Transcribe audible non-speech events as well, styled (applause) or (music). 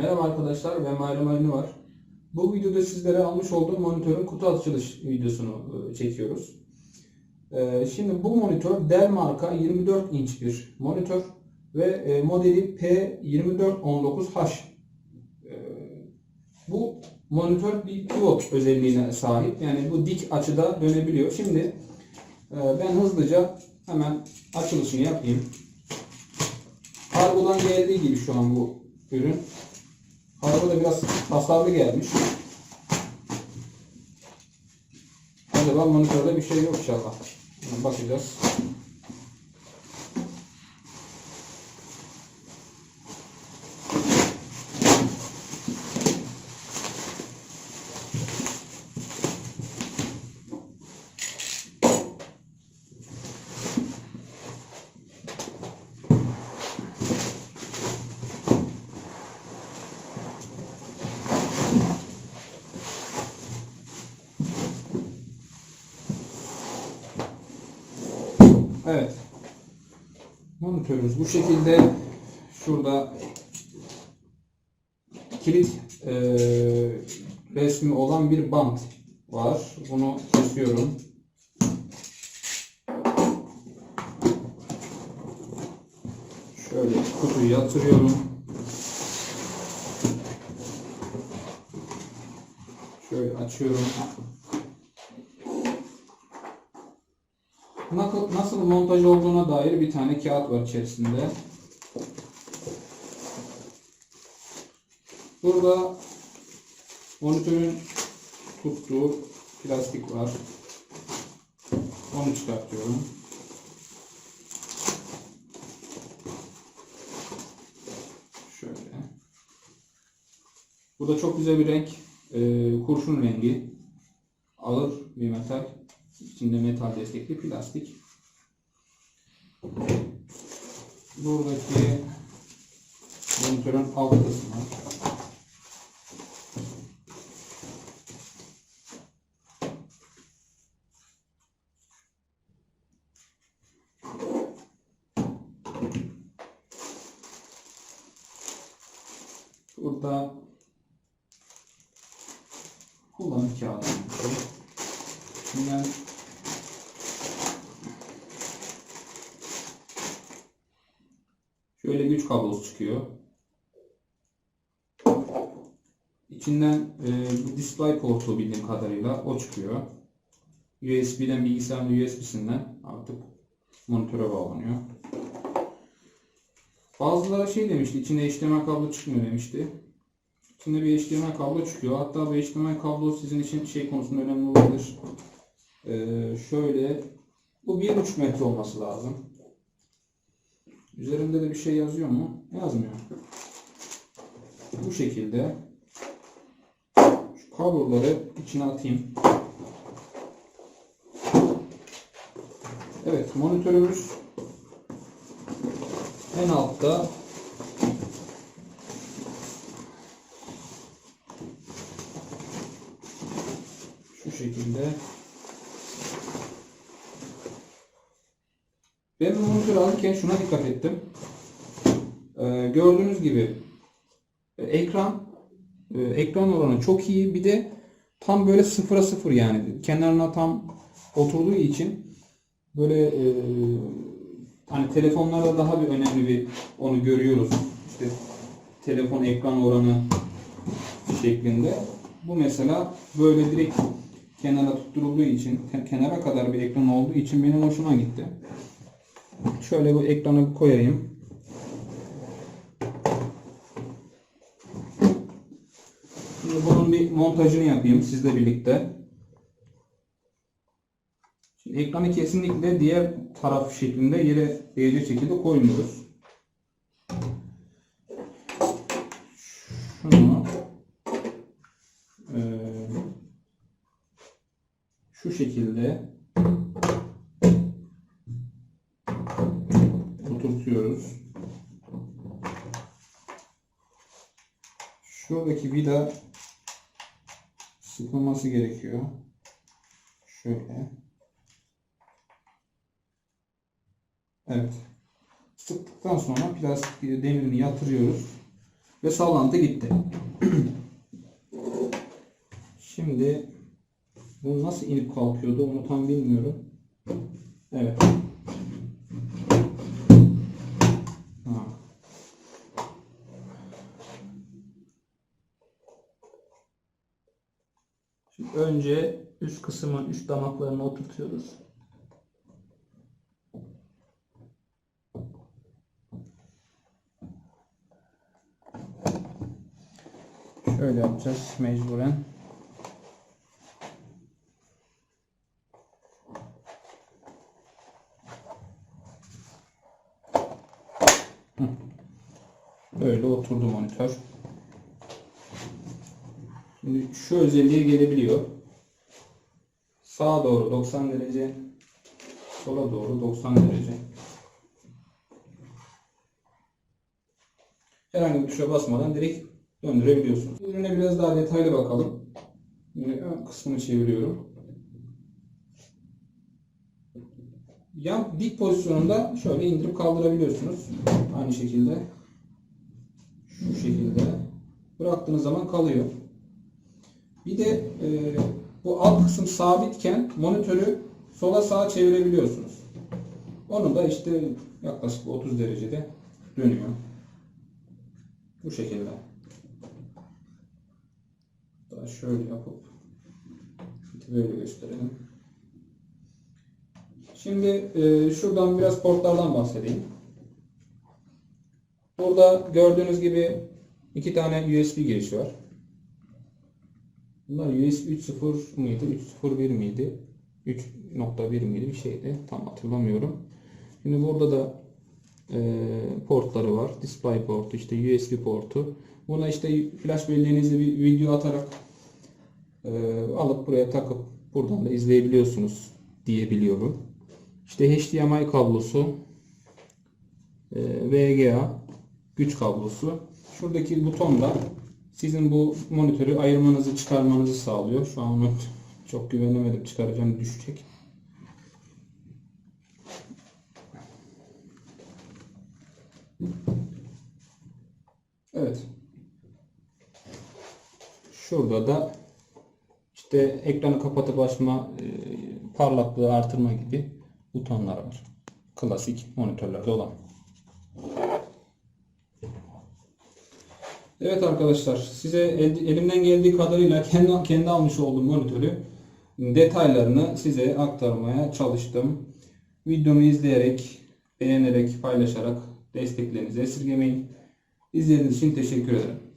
Merhaba arkadaşlar ben Bayram Alini var. Bu videoda sizlere almış olduğum monitörün kutu açılış videosunu e, çekiyoruz. E, Şimdi bu monitör Dell marka 24 inç bir monitör ve e, modeli P2419H. E, Bu monitör bir pivot özelliğine sahip. Yani bu dik açıda dönebiliyor. Şimdi ben hızlıca hemen açılışını yapayım. Kargodan geldiği gibi şu an bu ürün. Kargo da biraz hasarlı gelmiş. Acaba monitörde bir şey yok inşallah. Bakacağız. Evet. Monitörümüz bu şekilde. Şurada kilit e, resmi olan bir bant var. Bunu kesiyorum. Şöyle kutuyu yatırıyorum. Şöyle açıyorum. Nasıl, nasıl montaj olduğuna dair bir tane kağıt var içerisinde. Burada monitörün tuttuğu plastik var. Onu çıkartıyorum. Şöyle. Burada çok güzel bir renk. e, kurşun rengi. Ağır bir metal. İçinde metal destekli plastik. Buradaki monitörün alt kısmı. Burada kullanım kağıdı. Şimdi ben şöyle güç kablosu çıkıyor. İçinden e, bu display portu bildiğim kadarıyla o çıkıyor. USB'den bilgisayarın USB'sinden artık monitöre bağlanıyor. Bazıları şey demişti, içinde HDMI kablo çıkmıyor demişti. İçinde bir HDMI kablo çıkıyor. Hatta bu HDMI kablo sizin için şey konusunda önemli olabilir. Ee, şöyle, bu 1.5 metre olması lazım. Üzerinde de bir şey yazıyor mu? Yazmıyor. Bu şekilde şu kabloları içine atayım. Evet, monitörümüz en altta şu şekilde monitörü alırken şuna dikkat ettim. Ee, gördüğünüz gibi e, ekran e, ekran oranı çok iyi. Bir de tam böyle sıfıra sıfır yani kenarına tam oturduğu için böyle e, hani telefonlarda daha bir önemli bir onu görüyoruz. İşte telefon ekran oranı şeklinde. Bu mesela böyle direkt kenara tutturulduğu için, ke- kenara kadar bir ekran olduğu için benim hoşuma gitti. Şöyle bu ekranı koyayım. Şimdi bunun bir montajını yapayım sizle birlikte. Şimdi ekranı kesinlikle diğer taraf şeklinde yere değecek şekilde koymuyoruz. Şunu eee, şu şekilde Şuradaki vida sıkılması gerekiyor. Şöyle. Evet. Sıktıktan sonra plastik demirini yatırıyoruz. Ve sallantı gitti. (clears throat) Şimdi bu nasıl inip kalkıyordu onu tam bilmiyorum. Evet. Şimdi önce üst kısmın üst damaklarını oturtuyoruz. Şöyle yapacağız mecburen. Böyle oturdu monitör. Şu özelliğe gelebiliyor. Sağa doğru 90 derece, sola doğru 90 derece. Herhangi bir tuşa basmadan direkt döndürebiliyorsunuz. Ürüne biraz daha detaylı bakalım. Yine ön kısmını çeviriyorum. Yan dik pozisyonunda şöyle indirip kaldırabiliyorsunuz. Aynı şekilde. Şu şekilde. Bıraktığınız zaman kalıyor. Bir de e, bu alt kısım sabitken monitörü sola sağa çevirebiliyorsunuz. Onu da işte yaklaşık 30 derecede dönüyor. Bu şekilde. Daha şöyle yapıp böyle gösterelim. Şimdi e, şuradan biraz portlardan bahsedeyim. Burada gördüğünüz gibi iki tane USB girişi var. Bunlar USB 3.0 mıydı? 3.01 miydi? 3.1 miydi? Bir şeydi. Tam hatırlamıyorum. Şimdi burada da e, portları var. Display portu, işte USB portu. Buna işte flash belleğinizle bir video atarak e, alıp buraya takıp buradan da izleyebiliyorsunuz diyebiliyorum. İşte HDMI kablosu, e, VGA güç kablosu. Şuradaki buton da sizin bu monitörü ayırmanızı, çıkarmanızı sağlıyor. Şu an onu çok güvenemedim. Çıkaracağım düşecek. Evet. Şurada da işte ekranı kapatıp açma, e, parlaklığı artırma gibi butonlar var. Klasik monitörlerde olan. Evet arkadaşlar size el- elimden geldiği kadarıyla kendi kendi almış olduğum monitörü detaylarını size aktarmaya çalıştım. Videomu izleyerek, beğenerek, paylaşarak desteklerinizi esirgemeyin. İzlediğiniz için teşekkür ederim.